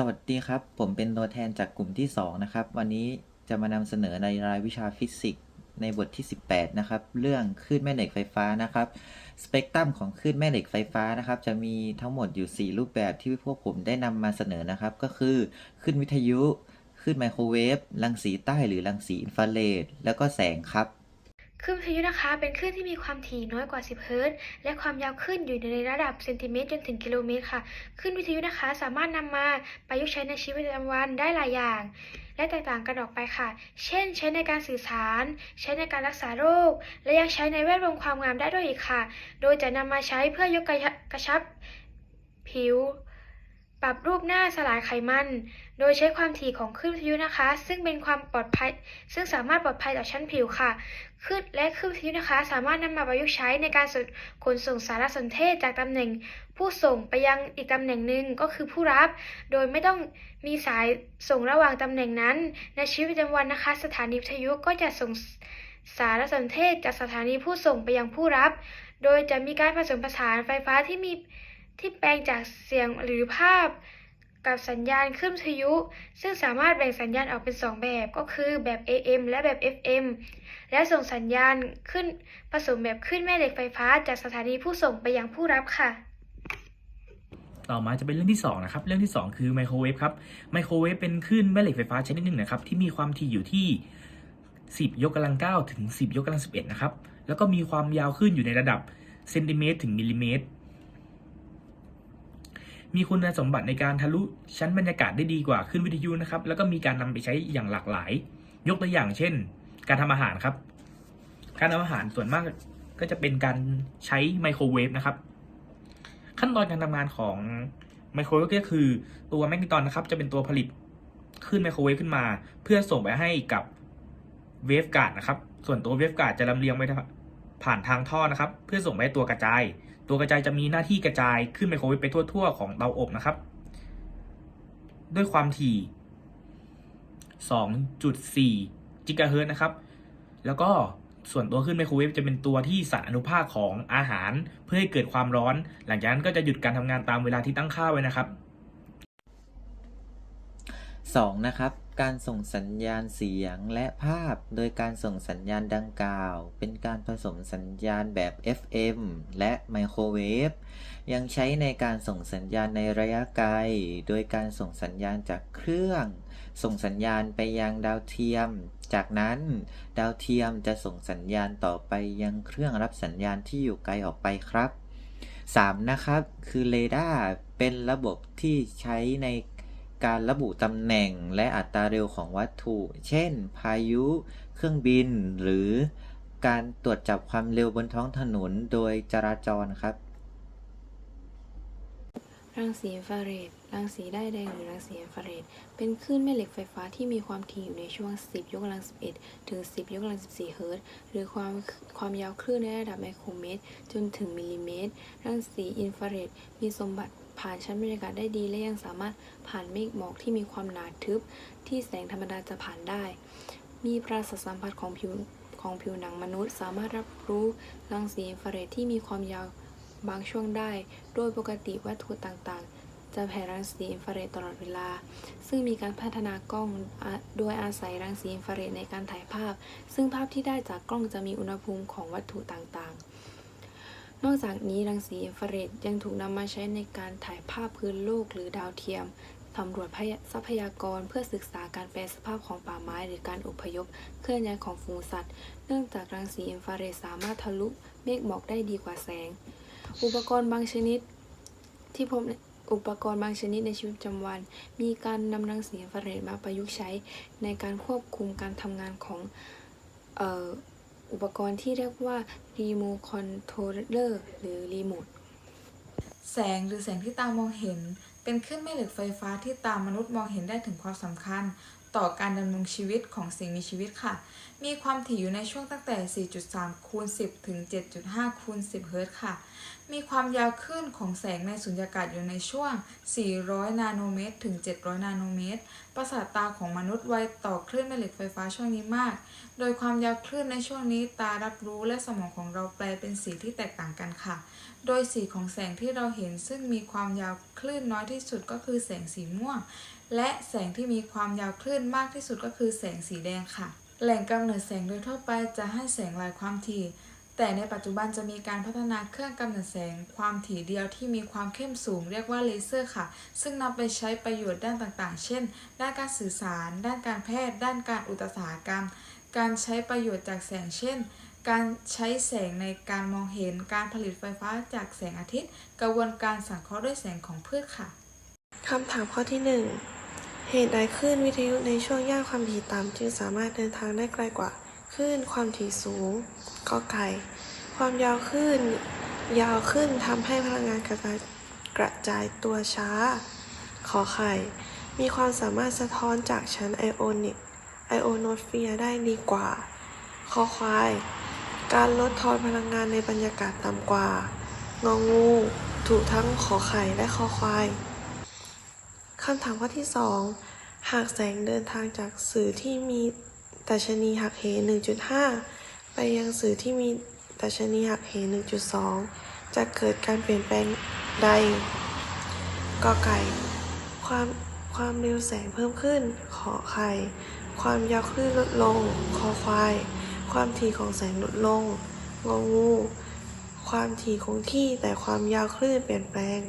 สวัสดีครับ ผมเป็นตัวแทนจากกลุ่มที่ 2 นะครับ วันนี้จะมานำเสนอในรายวิชาฟิสิกส์ในบทที่ 18 นะครับ เรื่องคลื่นแม่เหล็กไฟฟ้านะครับ สเปกตรัมของคลื่นแม่เหล็กไฟฟ้านะครับ จะมีทั้งหมดอยู่ 4 รูปแบบที่พวกผมได้นำมาเสนอนะครับ ก็คือคลื่นวิทยุคลื่นไมโครเวฟรังสีใต้หรือรังสีอินฟราเรดแล้วก็แสงครับ คลื่นวิทยุนะคะเป็นคลื่นที่มีความถี่น้อยกว่า 10 เฮิรตซ์และความยาวคลื่นอยู่ในระดับเซนติเมตรจนถึงกิโลเมตรค่ะคลื่นวิทยุนะคะสามารถนำมาประยุกต์ใช้ในชีวิตประจำวันได้หลายอย่าง และแตกต่างกันออกไปค่ะ เช่น ใช้ในการสื่อสาร ใช้ในการรักษาโรค และยังใช้ในแวดวงความงามได้ด้วยอีกค่ะ โดยจะนำมาใช้เพื่อยกกระชับผิว ปรับรูปหน้าสลายไขมัน โดยใช้ความถี่ของคลื่นวิทยุนะคะ ซึ่งเป็นความปลอดภัย ซึ่งสามารถปลอดภัยต่อชั้นผิวค่ะคลื่นและคลื่นวิทยุนะคะ สามารถนำมาประยุกต์ใช้ในการขนส่งสารสนเทศจากตำแหน่ง ผู้ส่งไปยังอีกตำแหน่งหนึ่งก็คือผู้รับ โดยไม่ต้องมีสายส่งระหว่างตำแหน่งนั้น ในชีวิตประจำวันนะคะ สถานีวิทยุก็จะส่งสารสนเทศจากสถานีผู้ส่งไปยังผู้รับ โดยจะมีการผสมผสานไฟฟ้าที่มี ที่แปลงจากเสียงหรือภาพกับสัญญาณคลื่นวิทยุ ซึ่งสามารถแบ่งสัญญาณออกเป็น 2 แบบก็คือแบบ AM และแบบ FM และส่งสัญญาณขึ้นผสมแบบขึ้นแม่เหล็กไฟฟ้า จากสถานีผู้ส่งไปยังผู้รับค่ะ ต่อมาจะเป็นเรื่องที่2นะครับเรื่องที่ 2 คือไมโครเวฟครับไมโครเวฟเป็นคลื่นแม่เหล็กไฟฟ้าชนิดหนึ่งนะครับที่มีความถี่อยู่ที่ 10 ยกกำลัง 9 ถึง 10 ยกกำลัง 11 นะครับแล้วก็มีความยาวคลื่นอยู่ในระดับเซนติเมตรถึงมิลลิเมตร มีคุณสมบัติในการทะลุชั้นบรรยากาศได้ดีกว่าคลื่นวิทยุนะครับ แล้วก็มีการนำไปใช้อย่างหลากหลาย ยกตัวอย่างเช่น การทำอาหารครับ การทำอาหารส่วนมากก็จะเป็นการใช้ไมโครเวฟนะครับ ขั้นตอนการทำงานของไมโครเวฟก็คือตัวแมกนิตอนนะครับ จะเป็นตัวผลิตคลื่นไมโครเวฟขึ้นมา เพื่อส่งไปให้กับเวฟการ์ดนะครับ ส่วนตัวเวฟการ์ดจะลำเลียงไปผ่านทางท่อนะครับ เพื่อส่งไปตัวกระจาย ตัวกระจายจะมีหน้าที่กระจายขึ้นไมโครเวฟไปทั่ว ๆ ของเตาอบนะครับ ด้วยความถี่ 2.4 จิกะเฮิรตซ์นะครับ แล้วก็ส่วนตัวขึ้นไมโครเวฟจะเป็นตัวที่สั่นอนุภาคของอาหาร เพื่อให้เกิดความร้อน หลังจากนั้นก็จะหยุดการทำงานตามเวลาที่ตั้งค่าไว้นะครับ 2. นะครับ การส่งสัญญาณเสียงและภาพ โดยการส่งสัญญาณดังกล่าว เป็นการผสมสัญญาณแบบ FM และไมโครเวฟ ยังใช้ในการส่งสัญญาณในระยะไกล โดยการส่งสัญญาณจากเครื่อง ส่งสัญญาณไปยังดาวเทียม จากนั้นดาวเทียมจะส่งสัญญาณต่อไปยังเครื่องรับสัญญาณที่อยู่ไกลออกไปครับ 3. นะครับ คือเรดาร์ เป็นระบบที่ใช้ใน การระบุตำแหน่งและอัตราเร็วของวัตถุ เช่น พายุ เครื่องบิน หรือการตรวจจับความเร็วบนท้องถนนโดยจราจรครับ รังสีอินฟราเรด รังสีได้แดงหรือรังสีอินฟราเรด เป็นคลื่นแม่เหล็กไฟฟ้าที่มีความถี่อยู่ในช่วง 10 ยกกำลัง 11 ถึง 10 ยกกำลัง 14 เฮิรตซ์ หรือความความยาวคลื่นในระดับไมโครเมตร จนถึงมิลลิเมตร รังสีอินฟราเรดมีสมบัติ ผ่านชั้นบรรยากาศได้ดีและยังสามารถผ่านเมฆหมอกที่มีความหนาทึบ ที่แสงธรรมดาจะผ่านได้ มีประสาทสัมผัสของผิวของผิวหนังมนุษย์ สามารถรับรู้รังสีอินฟราเรดที่มีความยาวบางช่วงได้ โดยปกติวัตถุต่างๆ จะแผ่รังสีอินฟราเรดตลอดเวลา ซึ่งมีการพัฒนากล้องโดยอาศัยรังสีอินฟราเรดในการถ่ายภาพ ซึ่งภาพที่ได้จากกล้องจะมีอุณหภูมิของวัตถุต่างๆ นอกจากนี้รังสีอินฟราเรดยังถูกนำมาใช้ในการถ่ายภาพพื้นโลกหรือดาวเทียมสำรวจทรัพยากรเพื่อศึกษาการแปรสภาพของป่าไม้หรือการอพยพเคลื่อนย้ายของฝูงสัตว์ เนื่องจากรังสีอินฟราเรดสามารถทะลุเมฆหมอกได้ดีกว่าแสง อุปกรณ์บางชนิดที่พบในอุปกรณ์บางชนิดในชีวิตประจำวัน มีการนำรังสีอินฟราเรดมาประยุกต์ใช้ในการควบคุมการทำงานของเอุปกรณ์ที่เรียกว่า remote controller หรือรีโมทแสงหรือแสงที่ตามองเห็น เป็นคลื่นแม่เหล็กไฟฟ้าที่ตามนุษย์มองเห็นได้ถึงความสำคัญ ต่อการดำรงชีวิตของสิ่งมีชีวิตค่ะ มีความถี่อยู่ในช่วงตั้งแต่ 4.3 คูณ 10 ถึง 7.5 คูณ 10 เฮิรตซ์ค่ะ มีความยาวคลื่นของแสงในสุญญากาศอยู่ในช่วง 400 นาโนเมตร ถึง 700 นาโนเมตร ประสาทตาของมนุษย์ไวต่อคลื่นแม่เหล็กไฟฟ้าช่วงนี้มาก โดยความยาวคลื่นในช่วงนี้ตารับรู้และสมองของเราแปลเป็นสีที่แตกต่างกันค่ะ โดยสีของแสงที่เราเห็นซึ่งมีความยาวคลื่นน้อยที่สุดก็คือแสงสีม่วง และแสงที่มีความยาวคลื่นมากที่สุดก็คือแสงสีแดงค่ะ แหล่งกำเนิดแสงโดยทั่วไปจะให้แสงหลายความถี่ แต่ในปัจจุบันจะมีการพัฒนาเครื่องกำเนิดแสงความถี่เดียวที่มีความเข้มสูงเรียกว่าเลเซอร์ค่ะ ซึ่งนำไปใช้ประโยชน์ด้านต่างๆ เช่น ด้านการสื่อสาร ด้านการแพทย์ ด้านการอุตสาหกรรม การใช้ประโยชน์จากแสงเช่นการใช้แสงในการมองเห็น การผลิตไฟฟ้าจากแสงอาทิตย์ กระบวนการสังเคราะห์ด้วยแสงของพืชค่ะ คำถามข้อที่1เหตุใดคลื่นวิทยุในช่วงย่านความถี่ต่ำจึงสามารถเดินทางได้ไกลกว่าคลื่นความถี่สูง กอไก่ ความยาวคลื่นยาวขึ้นทำให้พลังงานกระจายกระจายตัวช้า ขอไข่ มีความสามารถสะท้อนจากชั้นไอโอนิกไอโอโนสเฟียร์ได้ดีกว่า คอควาย การลดทอนพลังงานในบรรยากาศต่ำกว่า งองู ถูกทั้งขอไข่และคอควาย คำถามข้อที่ 2 หากแสงเดินทางจากสื่อที่มีดัชนีหักเห 1.5 ไปยังสื่อที่มีดัชนีหักเห 1.2 จะเกิดการเปลี่ยนแปลงใดกอไก่ ความความเร็วแสงเพิ่มขึ้น ขอไข่ ความยาวคลื่นลดลง คอควาย ความถี่ของแสงลดลง งองู ความถี่คงที่แต่ความยาวคลื่นเปลี่ยนแปลง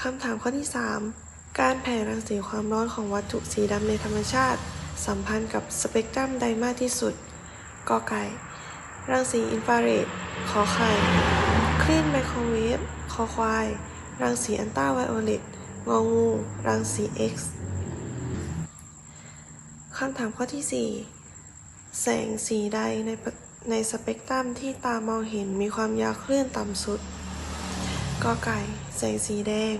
คำถามข้อที่ 3 การแผ่รังสีความร้อนของวัตถุสีดำในธรรมชาติ สัมพันธ์กับสเปกตรัมใดมากที่สุดกอไก่ รังสีอินฟราเรดขอไข่ คลื่นไมโครเวฟคอควาย รังสีอันต้าไวโอเลตงองู รังสี X คำถามข้อที่ 4 แสงสีใดในในสเปกตรัมที่ตามองเห็นมีความยาวคลื่นต่ำสุดกอไก่ แสงสีแดง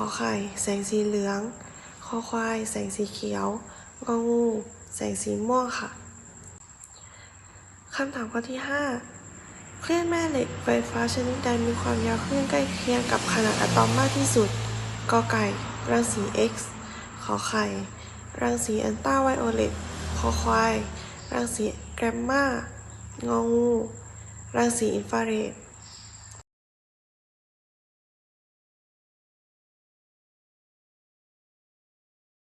ขอไข่ แสงสีเหลือง คอควาย แสงสีเขียวงองู แสงสีม่วงค่ะคำถามข้อที่ 5 คลื่นแม่เหล็กไฟฟ้าชนิดใดมีความยาวคลื่นใกล้เคียงกับขนาดอะตอมมากที่สุด กอไก่ รังสี X ขอไข่ รังสีอันต้าไวโอเลตคอควาย รังสีแกรมมางองู รังสีอินฟราเรด